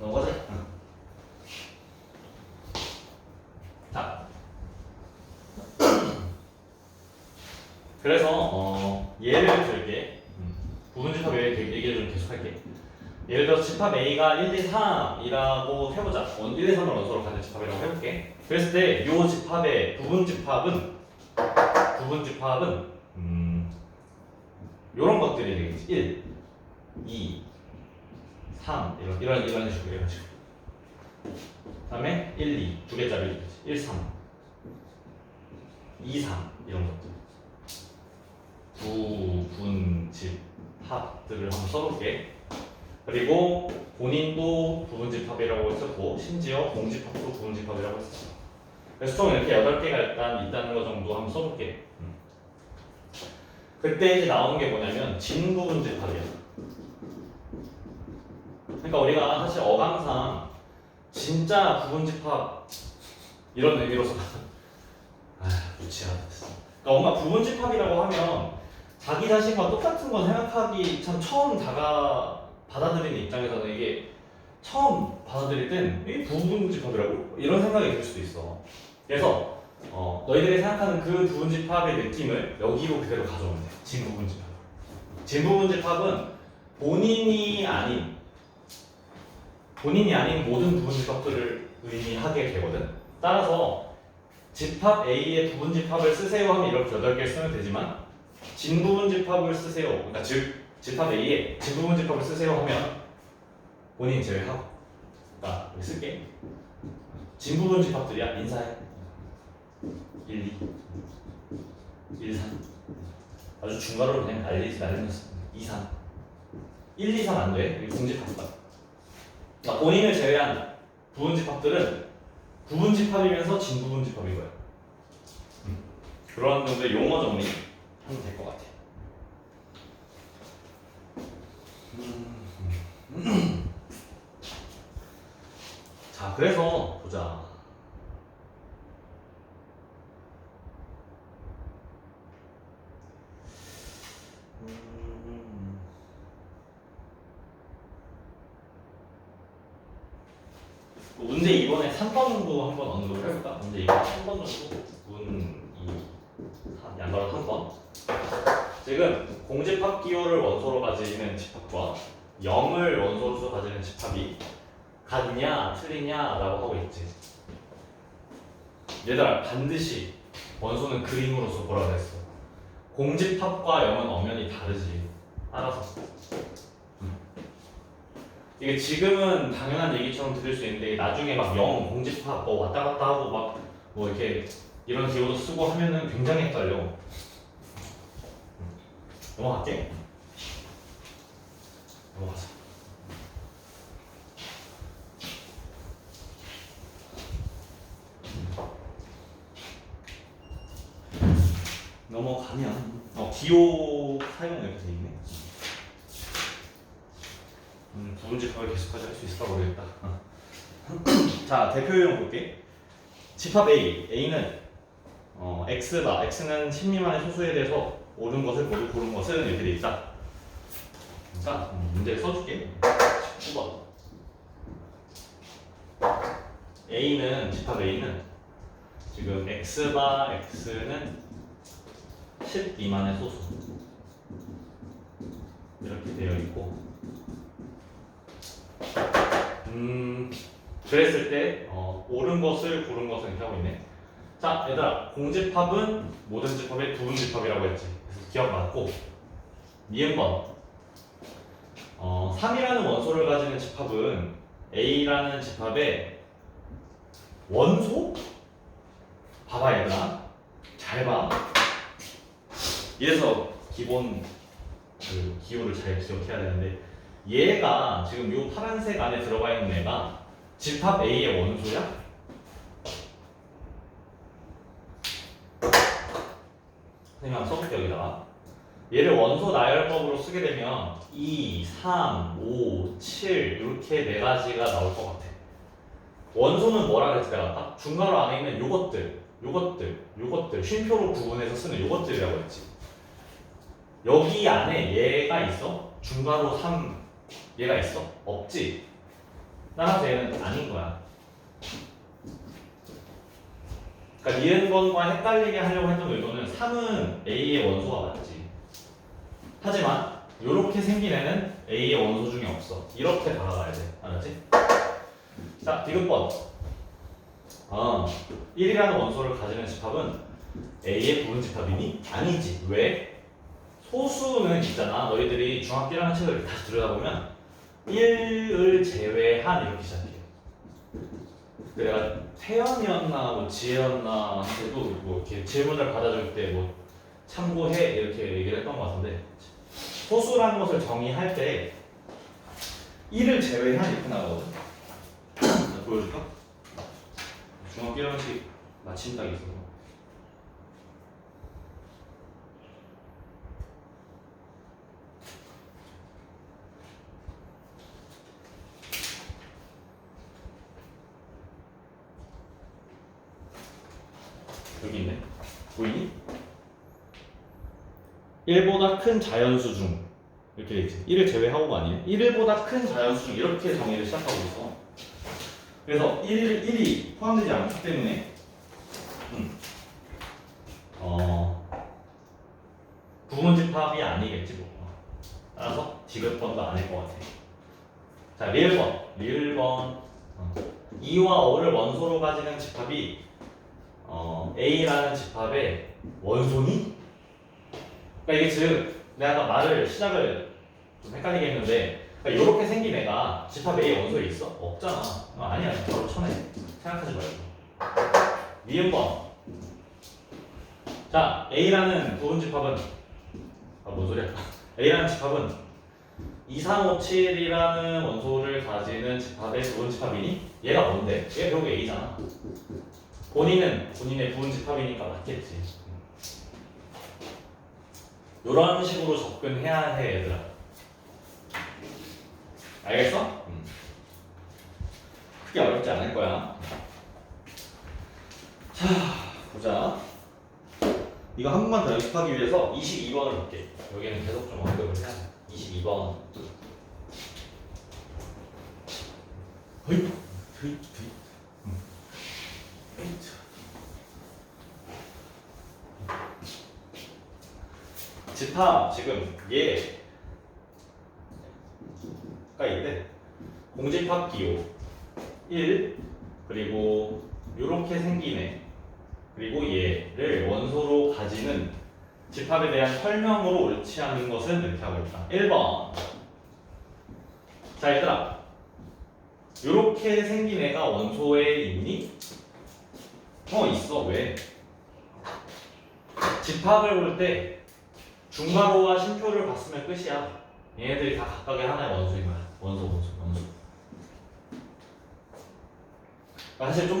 넘어가자. 자. 그래서 어, 예를 들게 음, 부분 집합 얘기- 얘기를 좀 계속할게. 예를 들어 집합 A가 1, 2, 3이라고 해보자. 원- 1, 2, 3을 원소로 가진 집합이라고 해볼게. 그랬을 때 이 집합의 부분 집합은 부분 집합은 음, 이런 것들이 되겠지. 1, 2, 3 이런 이런 이런 식으로 이런 식으로. 그다음에 1, 2, 두 개짜리 되겠지. 1, 3, 2, 3 이런 것들. 부 분 집 합들을 한번 써볼게. 그리고 본인도 부분집합이라고 했었고 심지어 공집합도 부분집합이라고 했었어. 그래서 총 이렇게 8개가 일단 있다는 거 정도 한번 써볼게. 음. 그때 이제 나오는 게 뭐냐면 진부분집합이야. 그러니까 우리가 사실 어감상 진짜 부분집합 이런 의미로서 아 무치하다. 그러니까 뭔가 부분집합이라고 하면 자기 자신과 똑같은 건 생각하기 참 처음 다가 받아들이는 입장에서는 이게 처음 받아들일 땐이 부분집합이라고 이런 생각이 들 수도 있어. 그래서 어, 너희들이 생각하는 그 부분집합의 느낌을 여기로 그대로 가져오면 돼. 진부분집합. 진부분집합은 본인이 아닌 본인이 아닌 모든 부분 집합들을 의미하게 되거든. 따라서 집합 A의 부분 집합을 쓰세요 하면 이렇게 8개 쓰면 되지만 진부분 집합을 쓰세요. 그러니까 즉 집합 A에 진부분 집합을 쓰세요 하면 본인 제외하고 그러니까 여기 쓸게. 진부분 집합들이야. 인사해. 1, 2 1, 3 아주 중괄호로 그냥 날리지 날리면서 2, 3 1, 2, 3 안 돼. 여기 공집합 다. 그러니까 본인을 제외한 부분집합들은 부분집합이면서 진부분집합인 거야. 음. 그런 정도의 용어 정리 하면 될 것 같아. 음. 자, 그래서 보자. 음. 문제 이번에 3번 정도 한번 언급을 해볼까? 문제 이번 3번 정도 문 2, 3, 양가로 3번. 지금 공집합 기호를 원소로 가지는 집합과 0을 원소로 가지는 집합이 같냐 틀리냐 라고 하고 있지. 얘들아 반드시 원소는 그림으로서 보라 그랬어. 공집합과 0은 엄연히 다르지. 알아서 이게 지금은 당연한 얘기처럼 들릴 수 있는데 나중에 막 영, 공집합 뭐 왔다 갔다 하고 막 뭐 이렇게 이런 기호도 쓰고 하면은 굉장히 헷갈려. 음. 넘어갈게. 넘어가자. 넘어가면 어 기호 사용 이렇게 돼 있네. 음, 부분집합을 계속까지 할 수 있을까 모르겠다. 어. 자, 대표 유형 볼게. 집합 A, A는 어, X바, X는 10 미만의 소수에 대해서 옳은 것을 모두 고른 것은 이렇게 돼 있다. 그러니까 음, 문제를 써줄게. 19번. A는 집합 A는 지금 X바 X는 10 미만의 소수 이렇게 되어 있고 음, 그랬을 때 어, 옳은 것을 고른 것을 이렇게 하고 있네. 자, 얘들아, 공집합은 모든 집합의 부분집합이라고 했지. 그래서 기억 맞고 니은번 어, 3이라는 원소를 가지는 집합은 A라는 집합의 원소? 봐봐 얘들아, 잘 봐. 이래서 기본 그 기호를 잘 기억해야 되는데 얘가 지금 요 파란색 안에 들어가 있는 애가 집합 A의 원소야? 한번 써볼게요 여기다가 얘를 원소 나열법으로 쓰게 되면 2, 3, 5, 7 이렇게 네 가지가 나올 것 같아 원소는 뭐라 그랬지 내가 아까? 중괄호 안에 있는 요것들 요것들 요것들 쉼표로 구분해서 쓰는 요것들이라고 했지 여기 안에 얘가 있어? 중괄호 3 얘가 있어? 없지. 따라서 얘는 아닌 거야. 그러니까 니은번과 헷갈리게 하려고 했던 의도는 3은 A의 원소가 맞지. 하지만 이렇게 생긴 애는 A의 원소 중에 없어. 이렇게 바라봐야 돼. 알았지? 자, 디귿번. 아, 1이라는 원소를 가지는 집합은 A의 부분 집합이니? 아니지. 왜? 소수는 있잖아. 너희들이 중학교 1학년 책을 다시 들여다보면 1을 제외한 이렇게 시작해. 그 내가 태연이었나 뭐 지혜였나 한테도 뭐 이렇게 질문을 받아줄 때 뭐 참고해 이렇게 얘기를 했던 것 같은데 소수라는 것을 정의할 때 1을 제외한 이렇게 나오거든. 자, 보여줄까? 중학교 1학년씩 마침 딱 있어서 여기 있네. 보이니? 1보다 큰 자연수 중 이렇게 돼 있지. 1을 제외하고가 아니에요. 1보다 큰 자연수 중 이렇게 정의를 시작하고 있어. 그래서 1, 1이 포함되지 않기 때문에 음. 어, 부분집합이 아니겠지 뭐. 따라서 디귿번도 아닐 것 같아. 자, 리을번. 리을번. 어. 2와 5를 원소로 가지는 집합이 어, A라는 집합의 원소니? 그러니까 이게 즉 내가 아까 말을 시작을 좀 헷갈리게 했는데 그러니까 이렇게 생긴 애가 집합 A 원소에 있어? 없잖아. 어, 아니야. 바로 쳐내. 생각하지 말고. 니은 번. 자, A라는 부분 집합은 아, 뭔 소리야? A라는 집합은 2, 3, 5, 7이라는 원소를 가지는 집합의 부분 집합이니? 얘가 뭔데? 얘가 결국 A잖아. 본인은 본인의 부분 집합이니까 맞겠지. 이런 식으로 접근해야 해, 얘들아. 알겠어? 크게 어렵지 않을 거야. 자, 보자. 이거 한 번만 더 연습하기 위해서 22번을 볼게. 여기는 계속 좀 언급을 해야 돼. 22번. 허이, 허이, 허이. 집합 지금 얘가 있대 공집합 기호 1 그리고 이렇게 생긴 애 그리고 얘를 원소로 가지는 집합에 대한 설명으로 옳지 않은 것은 이렇게 하고 있다. 1번. 자 얘들아. 이렇게 생긴 애가 원소에 있니? 어 있어. 왜? 집합을 볼 때 중괄호와 심표를 봤으면 끝이야. 얘네들이 다 각각의 하나의 원소인 거야. 원소, 원소, 원소. 사실 좀